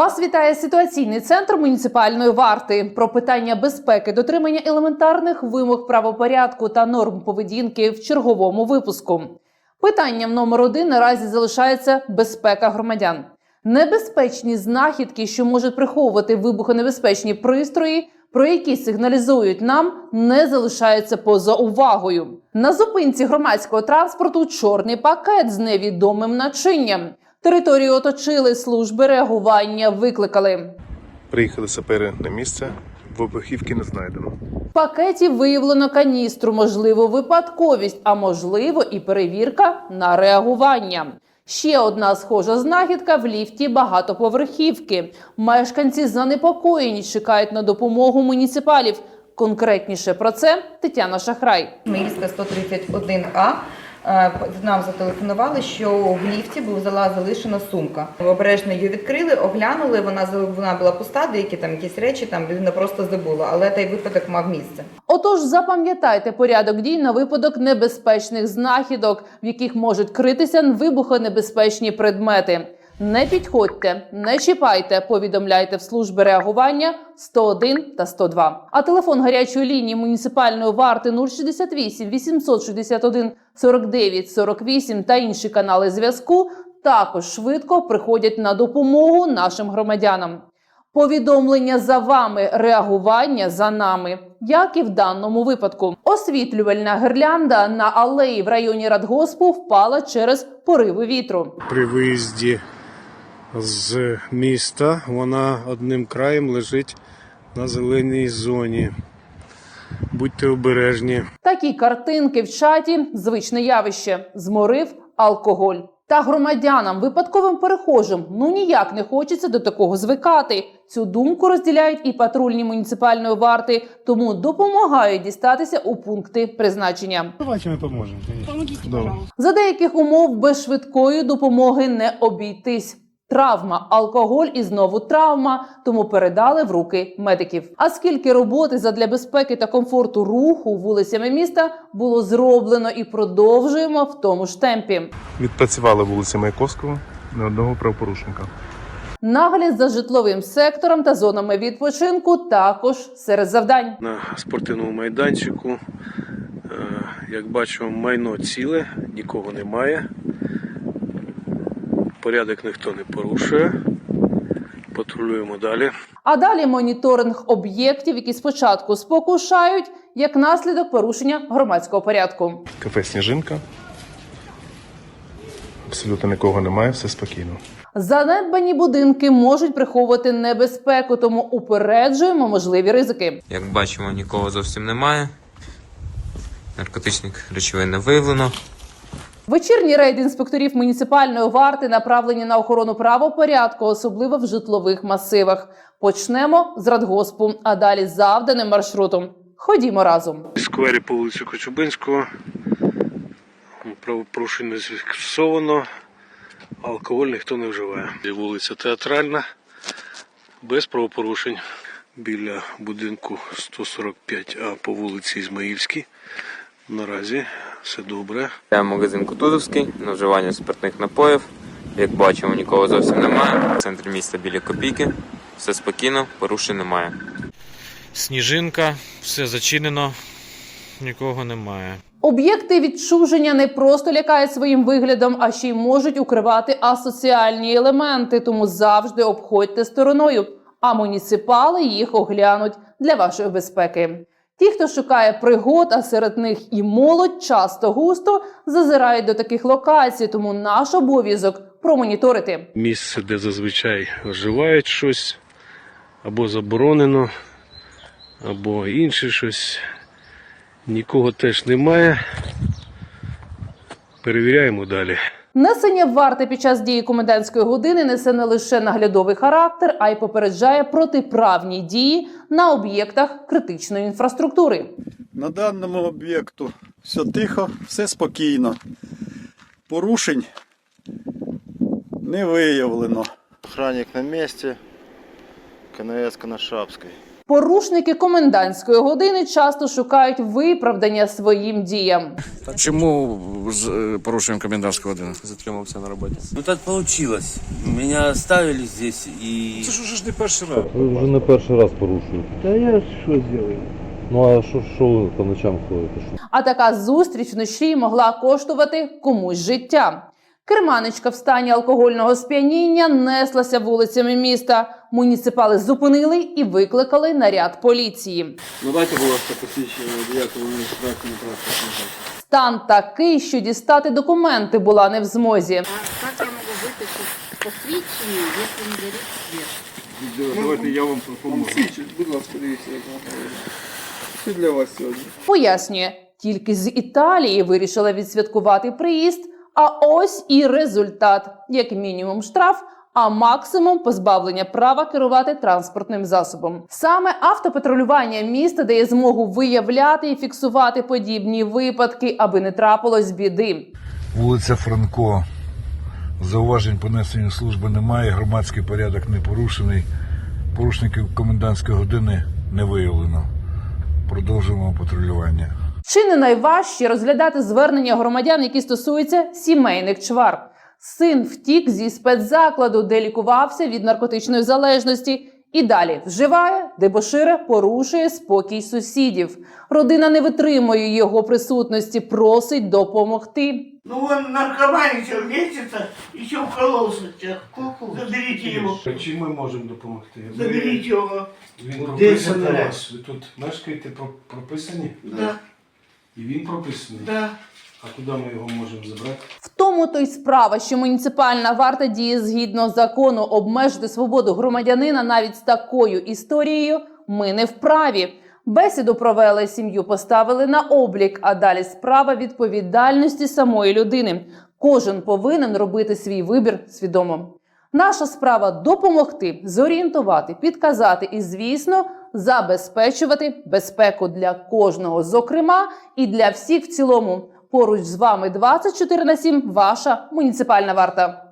Вас вітає ситуаційний центр муніципальної варти про питання безпеки, дотримання елементарних вимог правопорядку та норм поведінки в черговому випуску. Питанням номер один наразі залишається безпека громадян. Небезпечні знахідки, що можуть приховувати вибухонебезпечні пристрої, про які сигналізують нам, не залишаються поза увагою. На зупинці громадського транспорту чорний пакет з невідомим начинням. Територію оточили служби реагування, викликали. Приїхали сапери на місце, вибухівки не знайдено. В пакеті виявлено каністру, можливо, випадковість, а можливо, і перевірка на реагування. Ще одна схожа знахідка в ліфті багатоповерхівки. Мешканці занепокоєні, чекають на допомогу муніципалів. Конкретніше про це Тетяна Шахрай. Мирська 131А. Е, Нам зателефонували, що в ліфті була залишена сумка. Обережно її відкрили, оглянули. Вона вона була пуста, деякі там якісь речі там людина просто забула, але той випадок мав місце. Отож, запам'ятайте порядок дій на випадок небезпечних знахідок, в яких можуть критися вибухонебезпечні предмети. Не підходьте, не чіпайте, повідомляйте в служби реагування 101 та 102. А телефон гарячої лінії муніципальної варти 068 861 49 48 та інші канали зв'язку також швидко приходять на допомогу нашим громадянам. Повідомлення за вами, реагування за нами, як і в даному випадку. Освітлювальна гирлянда на алеї в районі Радгоспу впала через пориви вітру. при виїзді з міста вона одним краєм лежить на зеленій зоні. Будьте обережні. Такі картинки в чаті звичне явище. Зморив алкоголь. Та громадянам, випадковим перехожим, ну ніяк не хочеться до такого звикати. Цю думку розділяють і патрульні муніципальної варти, тому допомагають дістатися у пункти призначення. Давайте ми поможемо. За деяких умов без швидкої допомоги не обійтись. Травма, алкоголь і знову травма, тому передали в руки медиків. А скільки роботи задля безпеки та комфорту руху вулицями міста було зроблено і продовжуємо в тому ж темпі. Відпрацювали вулиця Маяковського на одного правопорушника. Нагляд за житловим сектором та зонами відпочинку також серед завдань. На спортивному майданчику, е, як бачимо, майно ціле, нікого немає. Порядок ніхто не порушує. Патрулюємо далі. А далі моніторинг об'єктів, які спочатку спокушають, як наслідок порушення громадського порядку. Кафе Сніжинка. Абсолютно нікого немає, все спокійно. Занедбані будинки можуть приховувати небезпеку, тому упереджуємо можливі ризики. Як бачимо, нікого зовсім немає. Наркотичних речовин не виявлено. Вечірні рейди інспекторів муніципальної варти направлені на охорону правопорядку, особливо в житлових масивах. Почнемо з радгоспу, а далі завданим маршрутом. Ходімо разом. В сквері по вулиці Коцюбинського. Правопорушення зафіксовано. Алкоголь ніхто не вживає. Вулиця Театральна, без правопорушень. Біля будинку 145А по вулиці Ізмаїльській. Наразі все добре. Це магазин Кутузовський, на вживання спиртних напоїв. Як бачимо, нікого зовсім немає. В центрі міста біля копійки. Все спокійно, порушень немає. Сніжинка, все зачинено, нікого немає. Об'єкти відчуження не просто лякають своїм виглядом, а ще й можуть укривати асоціальні елементи, тому завжди обходьте стороною. А муніципали їх оглянуть для вашої безпеки. Ті, хто шукає пригод, а серед них і молодь, часто густо зазирають до таких локацій, тому наш обов'язок промоніторити. Місце, де зазвичай вживають щось, або заборонено, або інше щось. Нікого теж немає. Перевіряємо далі. Несення варти під час дії комендантської години несе не лише наглядовий характер, а й попереджає протиправні дії на об'єктах критичної інфраструктури. На даному об'єкту все тихо, все спокійно. Порушень не виявлено. Охранник на месте, КНС Коношапской. Порушники комендантської години часто шукають виправдання своїм діям. Чому з е, порушуємо комендантську годину? Затримався на роботі. Ну так получилось. Меня оставили здесь и... Це ж уже ж не перший раз. Ви вже не перший раз порушуєте. Та я що зробив? Ну а що, що ви по ночам ходите? Що? А така зустріч вночі могла коштувати комусь життя. Керманичка в стані алкогольного сп'яніння неслася вулицями міста. Муніципали зупинили і викликали наряд поліції. Ну дайте, будь ласка, посвідчення транспортний транспортний Стан такий, що дістати документи була не в змозі. Как я могу вытащить посвідчення, если не горит свет? Давайте я вам допоможу. Будь ласка, дивіться, як. Це для вас сьогодні. Пояснює, тільки з Італії вирішила відсвяткувати приїзд. А ось і результат: як мінімум штраф, а максимум позбавлення права керувати транспортним засобом. Саме автопатрулювання міста дає змогу виявляти і фіксувати подібні випадки, аби не трапилось біди. Вулиця Франко. Зауважень по служби немає, громадський порядок не порушений. Порушників комендантської години не виявлено. Продовжуємо патрулювання. Чи не найважче розглядати звернення громадян, які стосуються сімейних чвар? Син втік зі спецзакладу, де лікувався від наркотичної залежності, і далі вживає, дебошире, порушує спокій сусідів. Родина не витримує його присутності, просить допомогти. Ну он наркоманит месяца, еще укололся. Заберите его, Чим ми можемо допомогти? заберите его. Він прописаний у вас. Ви тут мешкаєте, про- прописані? Да, І він прописаний. да. А куди ми його можемо забрати? В тому то й справа, що муніципальна варта діє згідно закону обмежити свободу громадянина навіть з такою історією. Ми не вправі. Бесіду провели, сім'ю поставили на облік, а далі справа відповідальності самої людини. Кожен повинен робити свій вибір свідомо. Наша справа допомогти, зорієнтувати, підказати і, звісно, забезпечувати безпеку для кожного, зокрема, і для всіх в цілому. Поруч з вами 24 на 7 ваша муніципальна варта.